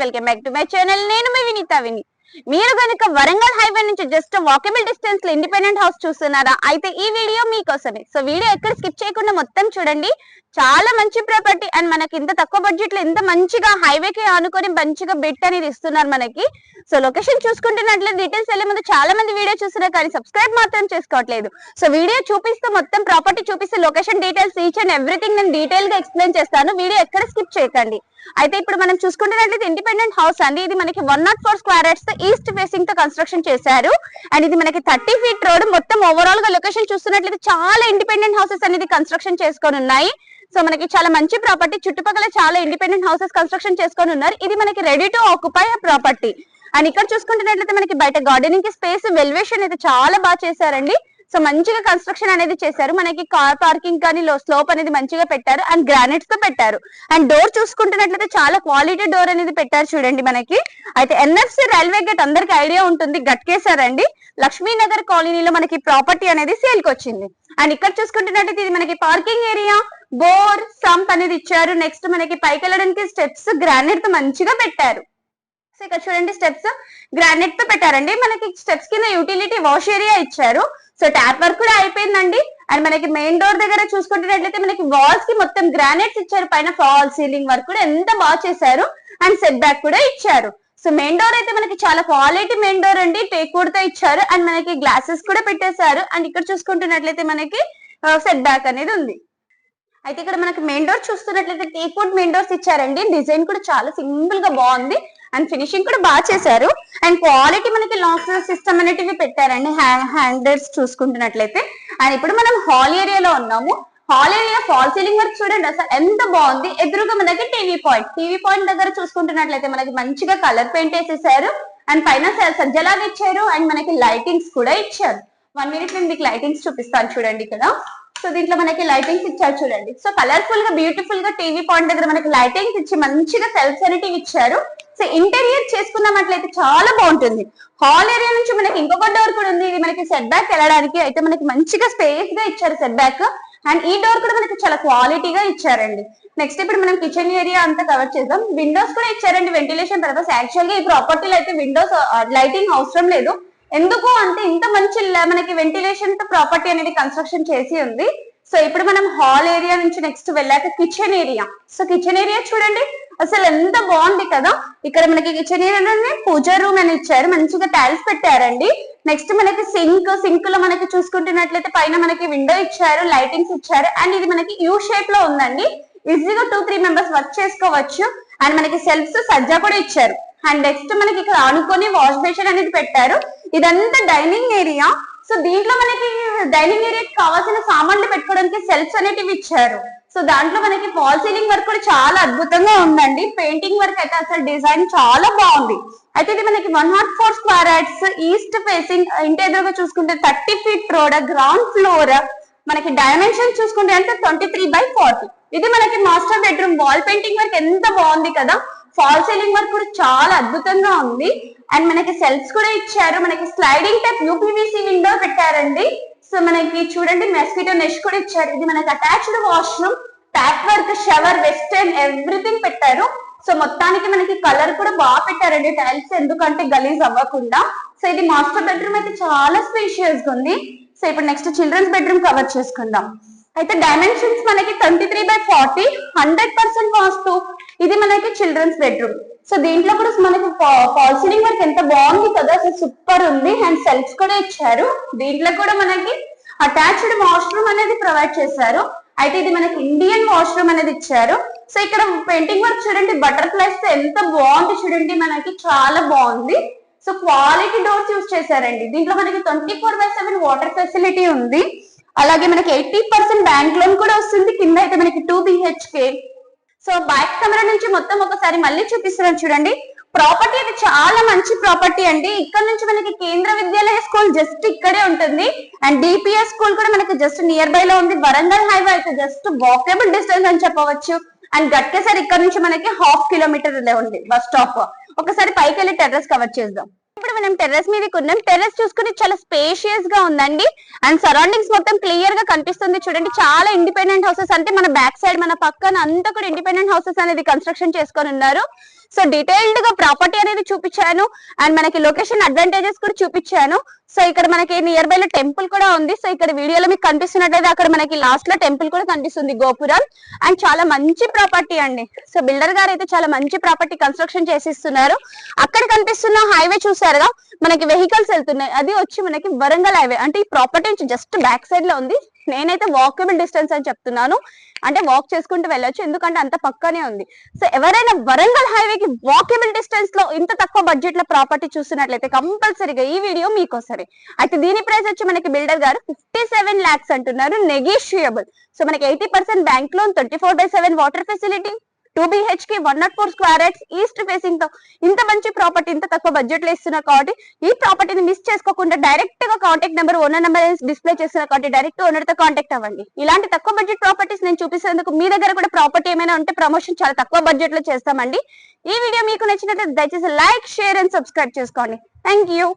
Welcome back to my channel. నేను మీ వినీత విని మీరు కనుక వరంగల్ హైవే నుంచి జస్ట్ వాకబుల్ డిస్టెన్స్లో ఇండిపెండెంట్ హౌస్ చూస్తున్నారా అయితే ఈ వీడియో మీకోసమే. సో వీడియో ఎక్కడ స్కిప్ చేయకుండా మొత్తం చూడండి. చాలా మంచి ప్రాపర్టీ అండ్ మనకి ఇంత తక్కువ బడ్జెట్లో ఇంత మంచిగా హైవే కి ఆనుకొని మంచిగా బెట్ అనేది ఇస్తున్నారు మనకి. సో లొకేషన్ చూసుకుంటున్నట్లే డీటెయిల్స్ వెళ్ళే ముందు చాలా మంది వీడియో చూస్తున్నారు కానీ సబ్స్క్రైబ్ మాత్రం చేసుకోవట్లేదు. సో వీడియో చూపిస్తూ మొత్తం ప్రాపర్టీ చూపిస్తే location details each and everything నేను డీటెయిల్గా ఎక్స్ప్లెయిన్ చేస్తాను. వీడియో ఎక్కడ స్కిప్ చేయకండి. అయితే ఇప్పుడు మనం చూసుకుంటున్నట్లయితే ఇండిపెండెంట్ హౌస్ అండి. ఇది మనకి వన్ నాట్ ఫోర్ స్క్వేర్ యార్డ్స్తో ఈస్ట్ ఫేసింగ్తో కన్స్ట్రక్షన్ చేశారు. అండ్ ఇది మనకి థర్టీ ఫీట్ రోడ్ మొత్తం ఓవరాల్గా లొకేషన్ చూస్తున్నట్లయితే చాలా ఇండిపెండెంట్ హౌసెస్ అనేది కన్స్ట్రక్షన్ చేసుకొని ఉన్నాయి. సో మనకి చాలా మంచి ప్రాపర్టీ చుట్టుపక్కల చాలా ఇండిపెండెంట్ హౌసెస్ కన్స్ట్రక్షన్ చేసుకొని ఉన్నారు. ఇది మనకి ready to occupy property and ఇక్కడ చూసుకుంటున్నట్లయితే మనకి బయట గార్డెనింగ్కి స్పేస్ వెల్వేషన్ అయితే చాలా బాగా చేశారండి. సో మంచిగా కన్స్ట్రక్షన్ అనేది చేశారు. మనకి కార్ పార్కింగ్ కానీ లో స్లోప్ అనేది మంచిగా పెట్టారు. అండ్ గ్రానైట్స్తో పెట్టారు. అండ్ డోర్ చూసుకుంటున్నట్లయితే చాలా క్వాలిటీ డోర్ అనేది పెట్టారు చూడండి మనకి. అయితే ఎన్ఎఫ్సి రైల్వే గేట్ అందరికి ఐడియా ఉంటుంది. గట్కేశారండి. లక్ష్మీనగర్ కాలనీలో మనకి ప్రాపర్టీ అనేది సేల్కి వచ్చింది. అండ్ ఇక్కడ చూసుకుంటున్నట్లయితే ఇది మనకి పార్కింగ్ ఏరియా. బోర్ సంప్ అనేది ఇచ్చారు. నెక్స్ట్ మనకి పైకి వెళ్ళడానికి స్టెప్స్ గ్రానైట్తో మంచిగా పెట్టారు. సో ఇక్కడ చూడండి స్టెప్స్ గ్రానైట్తో పెట్టారండి. మనకి స్టెప్స్ కింద యూటిలిటీ వాష్ ఏరియా ఇచ్చారు. సో ట్యాప్ వర్క్ కూడా అయిపోయిందండి. అండ్ మనకి మెయిన్ డోర్ దగ్గర చూసుకుంటున్నట్లయితే మనకి వాల్స్కి మొత్తం గ్రానైట్స్ ఇచ్చారు. పైన ఫాల్ సీలింగ్ వర్క్ కూడా ఎంత బాగా చేశారు. అండ్ సెట్ బ్యాక్ కూడా ఇచ్చారు. సో మెయిన్ డోర్ అయితే మనకి చాలా క్వాలిటీ మెయిన్ డోర్ అండి. టేక్తో ఇచ్చారు. అండ్ మనకి గ్లాసెస్ కూడా పెట్టేశారు. అండ్ ఇక్కడ చూసుకుంటున్నట్లయితే మనకి సెట్ బ్యాక్ అనేది ఉంది. అయితే ఇక్కడ మనకి మెయిన్ డోర్ చూస్తున్నట్లయితే టేక్ వుడ్ మెయిన్ డోర్స్ ఇచ్చారండి. డిజైన్ కూడా చాలా సింపుల్గా బాగుంది. అండ్ ఫినిషింగ్ కూడా బాగా చేశారు. అండ్ క్వాలిటీ మనకి లాక్ సిస్టమ్ అనేటివి పెట్టారండి. హ్యాండర్స్ చూసుకుంటున్నట్లయితే. అండ్ ఇప్పుడు మనం హాల్ ఏరియాలో ఉన్నాము. Hall area false ceiling work చూడండి. అసలు ఎంత బాగుంది. ఎదురుగా మనకి టీవీ పాయింట్ టీవీ పాయింట్ దగ్గర చూసుకుంటున్నట్లయితే మనకి మంచిగా కలర్ పెయింట్ వేసేసారు. అండ్ పైన సజ్జలాగా ఇచ్చారు. అండ్ మనకి లైటింగ్స్ కూడా ఇచ్చారు. వన్ మినిట్ నేను మీకు లైటింగ్స్ చూపిస్తాను చూడండి ఇక్కడ. సో దీంట్లో మనకి లైటింగ్స్ ఇచ్చారు చూడండి. సో కలర్ఫుల్గా బ్యూటిఫుల్గా టీవీ పాయింట్ దగ్గర మనకి లైటింగ్స్ ఇచ్చి మంచిగా సెల్ఫ్ అనేటివి ఇచ్చారు. సో ఇంటీరియర్ చేసుకున్నట్లయితే చాలా బాగుంటుంది. హాల్ ఏరియా నుంచి మనకి ఇంకొక డోర్ కూడా ఉంది. ఇది మనకి సెట్ బ్యాక్ వెళ్ళడానికి అయితే మనకి మంచిగా స్పేస్గా ఇచ్చారు సెట్ బ్యాక్ అండ్ ఈ డోర్ కూడా మనకి చాలా క్వాలిటీగా ఇచ్చారండి. నెక్స్ట్ ఇప్పుడు మనం కిచెన్ ఏరియా అంతా కవర్ చేద్దాం. విండోస్ కూడా ఇచ్చారండి వెంటిలేషన్ పర్పస్ యాక్చువల్గా ఈ ప్రాపర్టీలో అయితే విండోస్ లైటింగ్ uh, అవసరం లేదు. ఎందుకు అంటే ఇంత మంచి మనకి వెంటిలేషన్తో ప్రాపర్టీ అనేది కన్స్ట్రక్షన్ చేసి ఉంది. సో ఇప్పుడు మనం హాల్ ఏరియా నుంచి నెక్స్ట్ వెళ్ళాక kitchen area so kitchen area చూడండి. అసలు ఎంత బాగుంది కదా. ఇక్కడ మనకి కిచెన్ ఏరియాలోనే పూజ రూమ్ అని ఇచ్చారు. మంచిగా టైల్స్ పెట్టారండి. నెక్స్ట్ మనకి సింక్ సింక్లో మనకి చూసుకుంటున్నట్లయితే పైన మనకి విండో ఇచ్చారు లైటింగ్స్ ఇచ్చారు. అండ్ ఇది మనకి యూ షేప్లో ఉందండి. ఈజీగా టూ త్రీ మెంబర్స్ వర్క్ చేసుకోవచ్చు. అండ్ మనకి సెల్ఫ్స్ సజ్జా కూడా ఇచ్చారు. అండ్ నెక్స్ట్ మనకి ఇక్కడ ఆనుకొని వాష్ బేసిన్ అనేది పెట్టారు. ఇదంతా డైనింగ్ ఏరియా సో దీంట్లో మనకి డైనింగ్ ఏరియాకి కావాల్సిన సామాన్లు పెట్టుకోవడానికి సెల్ఫ్స్ అనేటివి ఇచ్చారు. సో దాంట్లో మనకి ఫాల్ సీలింగ్ వర్క్ కూడా చాలా అద్భుతంగా ఉందండి. పెయింటింగ్ వర్క్ అయితే అసలు డిజైన్ చాలా బాగుంది. అయితే ఇది మనకి one nought four square east facing ఇంటి ఎదురుగా చూసుకుంటే thirty feet road ground floor మనకి డైమెన్షన్ చూసుకుంటే అంటే ట్వంటీ త్రీ బై ఫార్టీ ఇది మనకి master bedroom wall painting work ఎంత బాగుంది కదా. ఫాల్ సీలింగ్ వర్క్ కూడా చాలా అద్భుతంగా ఉంది. అండ్ మనకి సెల్ఫ్స్ కూడా ఇచ్చారు. మనకి స్లైడింగ్ టైప్ యూపీవీసీ విండో పెట్టారండి. సో మనకి చూడండి మెస్కిటో నెష్ కూడా ఇచ్చారు. ఇది మనకి attached washroom tap work shower western everything పెట్టారు. సో మొత్తానికి మనకి కలర్ కూడా బాగా పెట్టారండి. టైల్స్ ఎందుకంటే గలీజ్ అవ్వకుండా. సో ఇది మాస్టర్ బెడ్రూమ్ అయితే చాలా స్పేషియస్గా ఉంది. సో ఇప్పుడు నెక్స్ట్ చిల్డ్రన్స్ బెడ్రూమ్ కవర్ చేసుకుందాం. అయితే డైమెన్షన్స్ మనకి twenty three by forty hundred percent vastu ఇది మనకి చిల్డ్రన్స్ బెడ్రూమ్ సో దీంట్లో కూడా మనకి ఫాల్ సీలింగ్ వర్క్ ఎంత బాగుంది కదా అసలు సూపర్ ఉంది. అండ్ సెల్ఫ్స్ కూడా ఇచ్చారు. దీంట్లో కూడా మనకి అటాచ్డ్ వాష్రూమ్ అనేది ప్రొవైడ్ చేశారు. అయితే ఇది మనకి ఇండియన్ వాష్రూమ్ అనేది ఇచ్చారు. సో ఇక్కడ పెయింటింగ్ వర్క్ చూడండి బటర్ఫ్లైస్ ఎంత బాగుంది చూడండి మనకి చాలా బాగుంది. సో క్వాలిటీ డోర్స్ యూస్ చేశారండి. దీంట్లో మనకి twenty four by seven water facility ఉంది. అలాగే మనకి ఎయిటీ పర్సెంట్ బ్యాంక్ లోన్ కూడా వస్తుంది. కింద అయితే మనకి two BHK. So back camera నుంచి మొత్తం ఒకసారి మళ్ళీ చూపిస్తున్నాను చూడండి. ప్రాపర్టీ ఇది చాలా మంచి ప్రాపర్టీ అండి. ఇక్కడ నుంచి మనకి కేంద్ర విద్యాలయ స్కూల్ జస్ట్ ఇక్కడే ఉంటుంది. అండ్ డిపిఎస్ స్కూల్ కూడా మనకి జస్ట్ నియర్ బై లో ఉంది. వరంగల్ హైవే అయితే జస్ట్ వాకబుల్ డిస్టెన్స్ అని చెప్పవచ్చు. అండ్ గట్కేసారి ఇక్కడ నుంచి మనకి హాఫ్ కిలోమీటర్ ఉంది. బస్ స్టాప్ ఒకసారి పైకి వెళ్ళి టెర్రస్ కవర్ చేద్దాం. మనం టెర్రస్ మీదకి ఉన్నాం. టెర్రస్ చూసుకుని చాలా స్పేషియస్గా ఉందండి. అండ్ సరౌండింగ్స్ మొత్తం క్లియర్గా కనిపిస్తుంది. చూడండి చాలా ఇండిపెండెంట్ హౌసెస్ అంటే మన బ్యాక్ సైడ్ మన పక్కన అంతా కూడా ఇండిపెండెంట్ హౌసెస్ అనేది కన్స్ట్రక్షన్ చేసుకొని ఉన్నారు. సో డీటెయిల్డ్గా ప్రాపర్టీ అనేది చూపించాను. అండ్ మనకి లొకేషన్ అడ్వాంటేజెస్ కూడా చూపించాను. సో ఇక్కడ మనకి నియర్ బై లో టెంపుల్ కూడా ఉంది. సో ఇక్కడ వీడియోలో మీకు కనిపిస్తున్నట్లయితే అక్కడ మనకి లాస్ట్లో టెంపుల్ కూడా కనిపిస్తుంది గోపురం. అండ్ చాలా మంచి ప్రాపర్టీ అండి. సో బిల్డర్ గారు అయితే చాలా మంచి ప్రాపర్టీ కన్స్ట్రక్షన్ చేసిస్తున్నారు. అక్కడ కనిపిస్తున్న హైవే చూసారుగా మనకి వెహికల్స్ వెళ్తున్నాయి. అది వచ్చి మనకి వరంగల్ హైవే అంటే ఈ ప్రాపర్టీ నుంచి జస్ట్ బ్యాక్ సైడ్లో ఉంది. నేనైతే వాకబుల్ డిస్టెన్స్ అని చెప్తున్నాను. అంటే వాక్ చేసుకుంటూ వెళ్ళొచ్చు. ఎందుకంటే అంత పక్కనే ఉంది. సో ఎవరైనా వరంగల్ హైవేకి వాకబుల్ డిస్టెన్స్లో ఇంత తక్కువ బడ్జెట్లో ప్రాపర్టీ చూస్తున్నట్లయితే కంపల్సరీగా ఈ వీడియో మీకోసమే. అయితే దీని ప్రైస్ వచ్చి మనకి బిల్డర్ గారు ఫిఫ్టీ సెవెన్ లాక్స్ అంటున్నారు నెగోషియబుల్ సో మనకి eighty percent bank loan twenty four by seven water facility two బిహెచ్కి one nought four square yards east ఫేసింగ్తో ఇంత మంచి ప్రాపర్టీ ఇంత తక్కువ బడ్జెట్లో ఇస్తున్నారు కాబట్టి ఈ ప్రాపర్టీని మిస్ చేసుకోకుండా డైరెక్ట్గా contact number owner number display చేస్తున్నారు కాబట్టి డైరెక్ట్ ఓనర్తో కాంటాక్ట్ అవ్వండి. ఇలాంటి తక్కువ బడ్జెట్ ప్రాపర్టీస్ నేను చూపిస్తేందుకు మీ దగ్గర కూడా ప్రాపర్టీ ఏమైనా ఉంటే ప్రమోషన్ చాలా తక్కువ బడ్జెట్లో చేస్తామండి. ఈ వీడియో మీకు నచ్చినట్లయితే దయచేసి లైక్ షేర్ అండ్ సబ్స్క్రైబ్ చేసుకోండి. Thank you